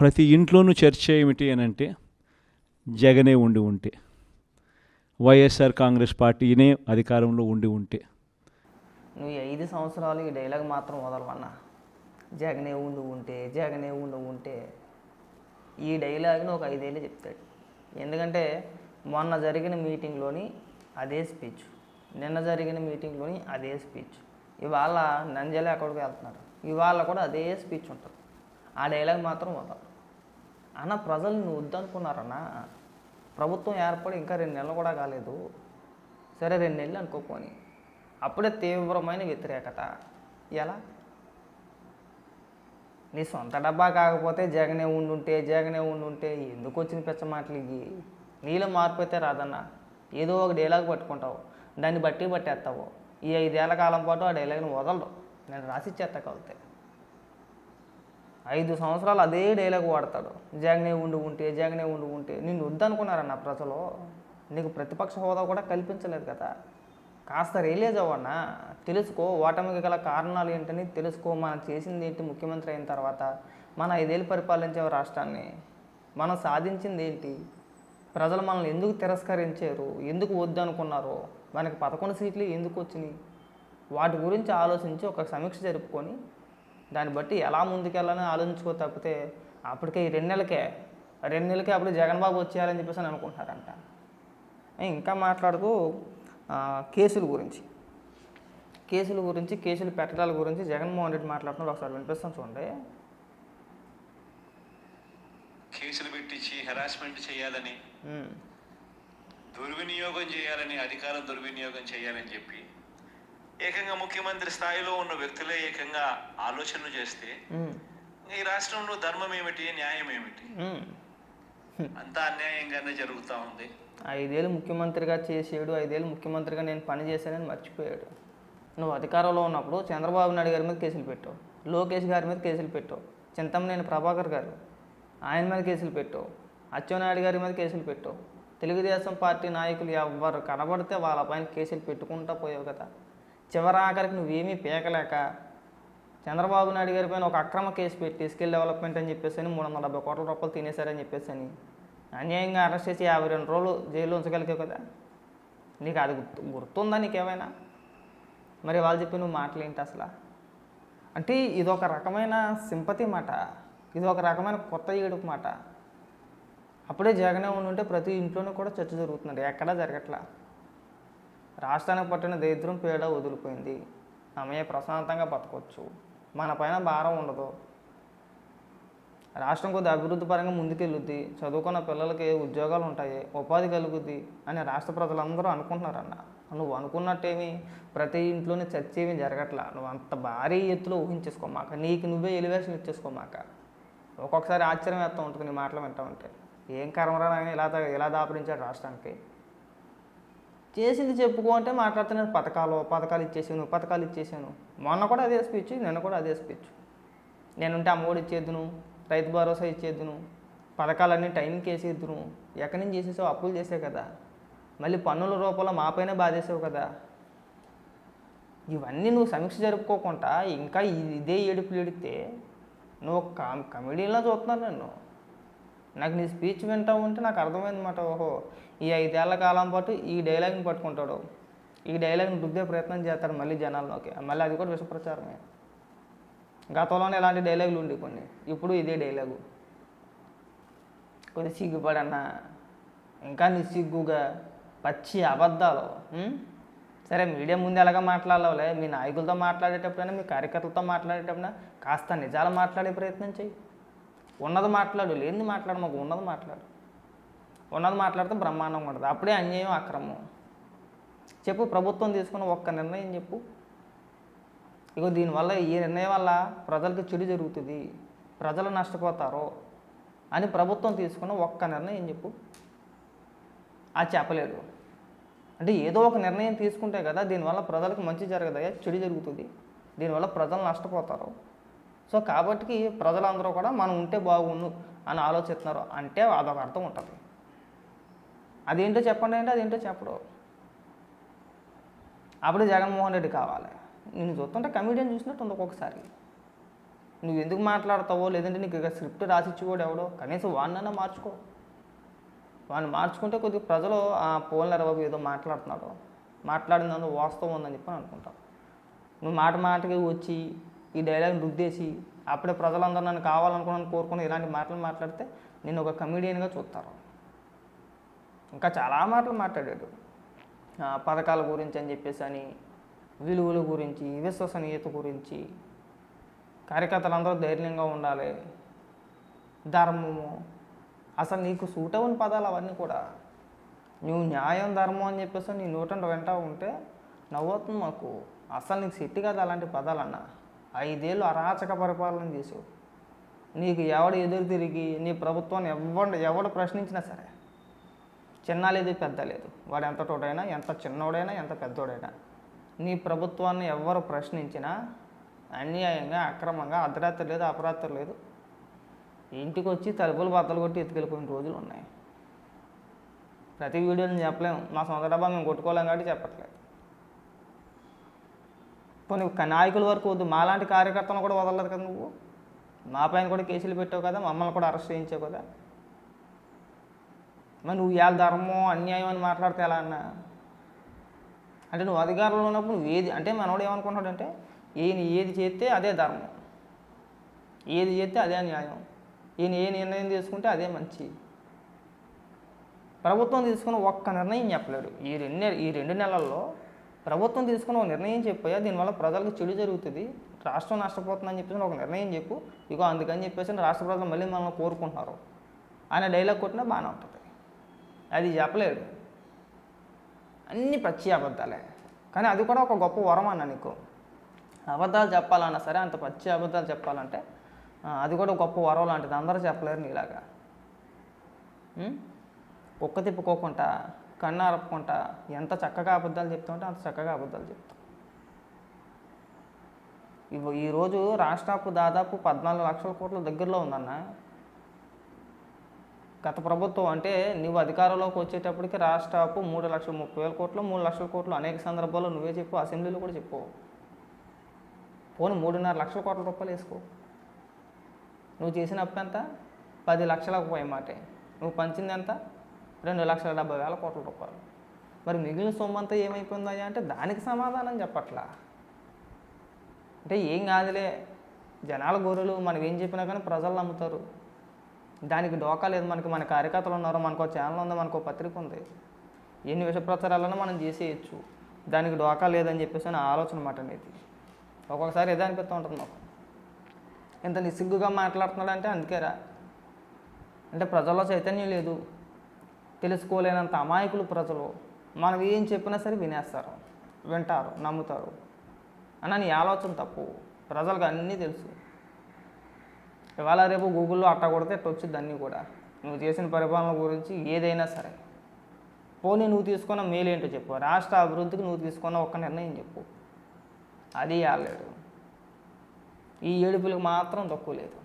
ప్రతి ఇంట్లోనూ చర్చ ఏమిటి అని అంటే జగనే ఉండి ఉంటే వైఎస్ఆర్ కాంగ్రెస్ పార్టీనే అధికారంలో ఉండి ఉంటే. నువ్వు ఐదు సంవత్సరాలు ఈ డైలాగ్ మాత్రం వదలవన్నా. జగనే ఉండి ఉంటే జగనే ఉండి ఉంటే ఈ డైలాగ్ని ఒక ఐదేళ్ళు చెప్తాడు. ఎందుకంటే మొన్న జరిగిన మీటింగ్లోని అదే స్పీచ్. నిన్న జరిగిన మీటింగ్లోని అదే స్పీచ్. ఇవాళ నంజల ఎక్కడికి వెళ్తున్నారు. ఇవాళ కూడా అదే స్పీచ్ ఉంటుంది. ఆ డైలాగ్ మాత్రం వదలదు అన్న ప్రజలు నువ్వు వద్దనుకున్నారన్నా ప్రభుత్వం ఏర్పడి ఇంకా రెండు నెలలు కూడా కాలేదు. సరే రెండు నెలలు అనుకోపోని అప్పుడే తీవ్రమైన వ్యతిరేకత. ఎలా? నీ సొంత డబ్బా కాకపోతే జగనే ఉండుంటే జగనే ఉండుంటే ఎందుకు వచ్చిన పిచ్చ మాటలు ఇవి? నీలో మార్పు అయితే రాదన్న. ఏదో ఒక డైలాగ్ పట్టుకుంటావు. దాన్ని బట్టి పట్టేస్తావు. ఈ ఐదేళ్ళ కాలం పాటు ఆ డైలాగ్ని వదలరు. నేను రాసిచ్చేస్తా కలితే ఐదు సంవత్సరాలు అదే డైలాగ్ వాడతాడు. జగనే ఉండి ఉంటే జగనే ఉండి ఉంటే. నిన్ను వద్దనుకున్నారన్న ప్రజలు. నీకు ప్రతిపక్ష హోదా కూడా కల్పించలేదు కదా. కాస్త రియలైజ్ అవ్వన్నా తెలుసుకో ఓటమికి గల కారణాలు ఏంటని తెలుసుకో. మనం చేసింది ఏంటి? ముఖ్యమంత్రి అయిన తర్వాత మన ఐదేళ్ళు పరిపాలించే రాష్ట్రాన్ని మనం సాధించింది ఏంటి? ప్రజలు మనల్ని ఎందుకు తిరస్కరించారు? ఎందుకు వద్దనుకున్నారు? మనకి పదకొండు సీట్లు ఎందుకు వచ్చినాయి? వాటి గురించి ఆలోచించి ఒక సమీక్ష జరుపుకొని దాన్ని బట్టి ఎలా ముందుకెళ్ళాలని ఆలోచించుకో తప్పితే అప్పటికే ఈ రెండు నెలలకే రెండు నెలలకే అప్పుడు జగన్ బాబు వచ్చేయాలని చెప్పేసి అని అనుకుంటున్నారంట. ఇంకా మాట్లాడుతూ కేసుల గురించి. కేసుల గురించి కేసులు పెట్టడాల గురించి జగన్మోహన్ రెడ్డి మాట్లాడుతున్నారు. ఒకసారి వినిపిస్తాను చూడండి. కేసులు పెట్టించి హెరాస్మెంట్ చేయాలని దుర్వినియోగం చేయాలని అధికారం దుర్వినియోగం చేయాలని చెప్పి ఏకంగా ముఖ్యమంత్రి స్థాయిలో ఉన్న వ్యక్తులే ఏకంగా ఆలోచనలు చేస్తే ఈ రాష్ట్రంలో ధర్మం ఏమిటి న్యాయం ఏమిటి. అంతా అన్యాయంగానే జరుగుతూ ఉంది. ఐదేళ్ళు ముఖ్యమంత్రిగా చేసాడు ఐదేళ్ళు ముఖ్యమంత్రిగా నేను పని చేశానని మర్చిపోయాడు. నువ్వు అధికారంలో ఉన్నప్పుడు చంద్రబాబు నాయుడు గారి మీద కేసులు పెట్టావు లోకేష్ గారి మీద కేసులు పెట్టావు చింతమనేని ప్రభాకర్ గారు ఆయన మీద కేసులు పెట్టావు అచ్చెన్నాయుడు గారి మీద కేసులు పెట్టావు. తెలుగుదేశం పార్టీ నాయకులు ఎవ్వరు కనబడితే వాళ్ళపైన కేసులు పెట్టుకుంటా పోయావు కదా. చివరాఖరికి నువ్వేమీ పీకలేక చంద్రబాబు నాయుడు గారి పైన ఒక అక్రమ కేసు పెట్టి స్కిల్ డెవలప్మెంట్ అని చెప్పేసి అని మూడు వందల డెబ్బై కోట్ల రూపాయలు తినేశారని చెప్పేసి అని అన్యాయంగా అరెస్ట్ చేసి యాభై రెండు రోజులు జైల్లో ఉంచగలిగావు కదా. నీకు అది గుర్తు గుర్తుందా నీకేమైనా? మరి వాళ్ళు చెప్పి నువ్వు మాటలేంటి అసలు? అంటే ఇదొక రకమైన సింపతి మాట ఇది ఒక రకమైన కొత్త ఏడుపు మాట. అప్పుడే జగనే ఉంటే ప్రతి ఇంట్లోనూ కూడా చర్చ జరుగుతుంది. ఎక్కడా జరగట్లా? రాష్ట్రానికి పట్టిన దరిద్రం పీడ వదిలిపోయింది. ఆమె ప్రశాంతంగా బతకొచ్చు. మన పైన భారం ఉండదు. రాష్ట్రం కొద్ది అభివృద్ధి పరంగా ముందుకెళ్ళుద్ది. చదువుకున్న పిల్లలకి ఉద్యోగాలు ఉంటాయి. ఉపాధి కలుగుద్ది అని రాష్ట్ర ప్రజలందరూ అనుకుంటున్నారన్న. నువ్వు అనుకున్నట్టేమి ప్రతి ఇంట్లోనే చర్చ ఏమి జరగట్లా. నువ్వు అంత భారీ ఎత్తులో ఊహించేసుకోమాక. నీకు నువ్వే ఎలివేషన్ ఇచ్చేసుకోమాక. ఒక్కొక్కసారి ఆశ్చర్యం వేస్తూ ఉంటుంది నీ మాటలు వింటా ఉంటే. ఏం కర్మరా ఇలా ఇలా దాపరించాడు రాష్ట్రానికి. చేసింది చెప్పుకో అంటే మాట్లాడుతున్నాను పథకాలు పథకాలు ఇచ్చేసాను పథకాలు ఇచ్చేసాను. మొన్న కూడా అదే స్పీచ్ నిన్న కూడా అదే స్పీచ్. నేనుంటే అమ్మఒడి ఇచ్చేద్దును రైతు భరోసా ఇచ్చేద్దును పథకాలన్నీ టైంకి వేసేద్దును. ఎక్కడి నుంచి చేసేసావు? అప్పులు చేసావు కదా. మళ్ళీ పన్నుల రూపంలో మాపైనే బాధేసావు కదా. ఇవన్నీ నువ్వు సమీక్ష జరుపుకోకుండా ఇంకా ఇదే ఏడుపులు ఏడితే నువ్వు ఒక కమెడీలా చూస్తున్నాను నన్ను. నాకు నీ స్పీచ్ వింటా ఉంటే నాకు అర్థమైందన్నమాట. ఓహో ఈ ఐదేళ్ళ కాలం పాటు ఈ డైలాగ్ని పట్టుకుంటాడు. ఈ డైలాగ్ని రుద్దే ప్రయత్నం చేస్తాడు మళ్ళీ జనాల్లోకి. మళ్ళీ అది కూడా విషప్రచారమే. గతంలోనే ఇలాంటి డైలాగులు ఉండి కొన్ని. ఇప్పుడు ఇదే డైలాగు. కొద్ది సిగ్గుపడన్నా ఇంకా నిస్సిగ్గుగా పచ్చి అబద్ధాలు సరే మీడియా ముందు ఎలాగ మాట్లాడాలే మీ నాయకులతో మాట్లాడేటప్పుడైనా మీ కార్యకర్తలతో మాట్లాడేటప్పుడైనా కాస్త నిజాలు మాట్లాడే ప్రయత్నం చేయి ఉన్నది మాట్లాడు లేనిది మాట్లాడు మాకు ఉన్నది మాట్లాడు. ఉన్నది మాట్లాడితే బ్రహ్మాండం ఉండదు అప్పుడే అన్యాయం అక్రమం. చెప్పు ప్రభుత్వం తీసుకున్న ఒక్క నిర్ణయం చెప్పు. ఇగో దీనివల్ల ఈ నిర్ణయం వల్ల ప్రజలకు చెడు జరుగుతుంది ప్రజలు నష్టపోతారు అని ప్రభుత్వం తీసుకున్న ఒక్క నిర్ణయం చెప్పు. అది చెప్పలేదు. అంటే ఏదో ఒక నిర్ణయం తీసుకుంటే కదా దీనివల్ల ప్రజలకు మంచి జరగదయా చెడు జరుగుతుంది. దీనివల్ల ప్రజలు నష్టపోతారు. సో కాబట్టి ప్రజలందరూ కూడా మనం ఉంటే బాగుండు అని ఆలోచిస్తున్నారు. అంటే అదొక అర్థం ఉంటుంది. అదేంటో చెప్పండి అంటే అదేంటో చెప్పడు. అప్పుడు జగన్మోహన్ రెడ్డి కావాలి. నేను చూస్తుంటే కమిడియన్ చూసినట్టు ఉంది ఒక్కొక్కసారి. నువ్వు ఎందుకు మాట్లాడతావో లేదంటే నీకు ఇక స్క్రిప్ట్ రాసిచ్చుకోడు ఎవడో? కనీసం వాడినన్నా మార్చుకో. వాడిని మార్చుకుంటే కొద్దిగా ప్రజలు ఆ పోన్లర బాబు ఏదో మాట్లాడుతున్నాడు మాట్లాడినందుకు వాస్తవం ఉందని చెప్పి అనుకుంటాం. నువ్వు మాట మాటకి వచ్చి ఈ డైలాగ్ రుద్దేసి అప్పుడే ప్రజలందరూ నన్ను కావాలనుకున్నాను కోరుకుని ఇలాంటి మాటలు మాట్లాడితే నేను ఒక కమిడియన్గా చూస్తారు. ఇంకా చాలా మాటలు మాట్లాడాడు. పథకాల గురించి అని చెప్పేసి అని విలువల గురించి విశ్వసనీయత గురించి కార్యకర్తలందరూ ధైర్యంగా ఉండాలి ధర్మము అసలు నీకు సూట్ అవ్వని పదాలు అవన్నీ కూడా. నువ్వు న్యాయం ధర్మం అని చెప్పేసి నీ నూటంట వెంట ఉంటే నవ్వుతుంది మాకు. అసలు నీకు సెట్ కాదు అలాంటి పదాలన్నా. ఐదేళ్ళు అరాచక పరిపాలన చేసావు నీకు ఎవడు ఎదురు తిరిగి నీ ప్రభుత్వాన్ని ఎవడు ఎవడు ప్రశ్నించినా సరే చిన్న లేదు పెద్ద లేదు వాడు ఎంత తోడైనా ఎంత చిన్నోడైనా ఎంత పెద్దోడైనా. నీ ప్రభుత్వాన్ని ఎవరు ప్రశ్నించినా అన్యాయంగా అక్రమంగా అర్ధరాత్రి లేదు అపరాత్రి లేదు ఇంటికి వచ్చి తలుపులు బద్దలు కొట్టి ఎత్తుకెళ్ళిపోయిన రోజులు ఉన్నాయి. ప్రతి వీడియోని చెప్పలేము మా సొంత డబ్బా మేము కొట్టుకోలేం కాబట్టి చెప్పట్లేదు. కొన్ని నాయకుల వరకు వద్దు. మాలాంటి కార్యకర్తలను కూడా వదలలేదు కదా నువ్వు. మా పైన కూడా కేసులు పెట్టావు కదా మమ్మల్ని కూడా అరెస్ట్ చేయించావు కదా. మరి నువ్వు ఇవాళ ధర్మం అన్యాయం అని మాట్లాడితే ఎలా అన్నా? అంటే నువ్వు అధికారంలో ఉన్నప్పుడు నువ్వు ఏది అంటే మనోడు ఏమనుకుంటాడు అంటే ఈయన ఏది చేస్తే అదే ధర్మం. ఏది చేస్తే అదే న్యాయం. ఈయన ఏ నిర్ణయం తీసుకుంటే అదే మంచి. ప్రభుత్వం తీసుకున్న ఒక్క నిర్ణయం చెప్పలేడు. ఈ రెండు ఈ రెండు నెలల్లో ప్రభుత్వం తీసుకున్న ఒక నిర్ణయం చెప్పాయా దీనివల్ల ప్రజలకు చెడు జరుగుతుంది రాష్ట్రం నష్టపోతుందని చెప్పేసి ఒక నిర్ణయం చెప్పు. ఇగో అందుకని చెప్పేసి రాష్ట్ర ప్రజలు మళ్ళీ మనల్ని కోరుకుంటున్నారు. ఆయన డైలాగ్ కొట్టినా బాగానే ఉంటుంది. అది చెప్పలేడు అన్ని పచ్చి అబద్ధాలే. కానీ అది కూడా ఒక గొప్ప వరం అన్న నీకు. అబద్ధాలు చెప్పాలన్నా సరే అంత పచ్చి అబద్ధాలు చెప్పాలంటే అది కూడా గొప్ప వరం లాంటిది. అందరూ చెప్పలేరు నీలాగా. కుక్క తిప్పుకోకుండా కన్ను అరపుకుంటా ఎంత చక్కగా అబద్ధాలు చెప్తామంటే అంత చక్కగా అబద్ధాలు చెప్తాం. ఇవ్వ ఈరోజు రాష్ట్ర అప్పు దాదాపు పద్నాలుగు లక్షల కోట్ల దగ్గరలో ఉందన్న. గత ప్రభుత్వం అంటే నువ్వు అధికారంలోకి వచ్చేటప్పటికి రాష్ట్ర అప్పు మూడు లక్షల ముప్పై వేల కోట్లు మూడు లక్షల కోట్లు అనేక సందర్భాల్లో నువ్వే చెప్పు అసెంబ్లీలో కూడా చెప్పు. పోనీ మూడున్నర లక్షల కోట్ల రూపాయలు వేసుకో. నువ్వు చేసిన అప్పు ఎంత పది లక్షలకు పోయే మాటే. నువ్వు పంచింది ఎంత? రెండు లక్షల డెబ్బై వేల కోట్ల రూపాయలు. మరి మిగిలిన సొమ్ము అంతా ఏమైపోయిందా అంటే దానికి సమాధానం చెప్పట్లా. అంటే ఏం కాదులే జనాల గొర్రెలు మనం ఏం చెప్పినా కానీ ప్రజలు నమ్ముతారు. దానికి డోకా లేదు మనకి మన కార్యకర్తలు ఉన్నారు మనకు ఛానల్ ఉంది మనకు పత్రిక ఉంది. ఎన్ని విష ప్రచారాలను మనం చేసేయచ్చు. దానికి డోకా లేదని చెప్పేసి నా ఆలోచన మాట అనేది. ఒక్కొక్కసారి ఏదో అనిపిస్తూ ఉంటుంది నాకు ఇంత నిస్సిగ్గుగా మాట్లాడుతున్నాడంటే అందుకేరా. అంటే ప్రజల్లో చైతన్యం లేదు. తెలుసుకోలేనంత అమాయకులు ప్రజలు మనం ఏం చెప్పినా సరే వినేస్తారు వింటారు నమ్ముతారు. అన్న నీ ఆలోచన తప్పు. ప్రజలకు అన్నీ తెలుసు. ఇవాళ రేపు గూగుల్లో అట్ట కొడితే ఎట్ట వచ్చింది అన్నీ కూడా. నువ్వు చేసిన పరిపాలన గురించి ఏదైనా సరే. పోనీ నువ్వు తీసుకున్న మేలేంటో చెప్పు. రాష్ట్ర అభివృద్ధికి నువ్వు తీసుకున్న ఒక్క నిర్ణయం చెప్పు. అది ఆలేడు ఈ ఏడుపులకు మాత్రం తక్కువ లేదు.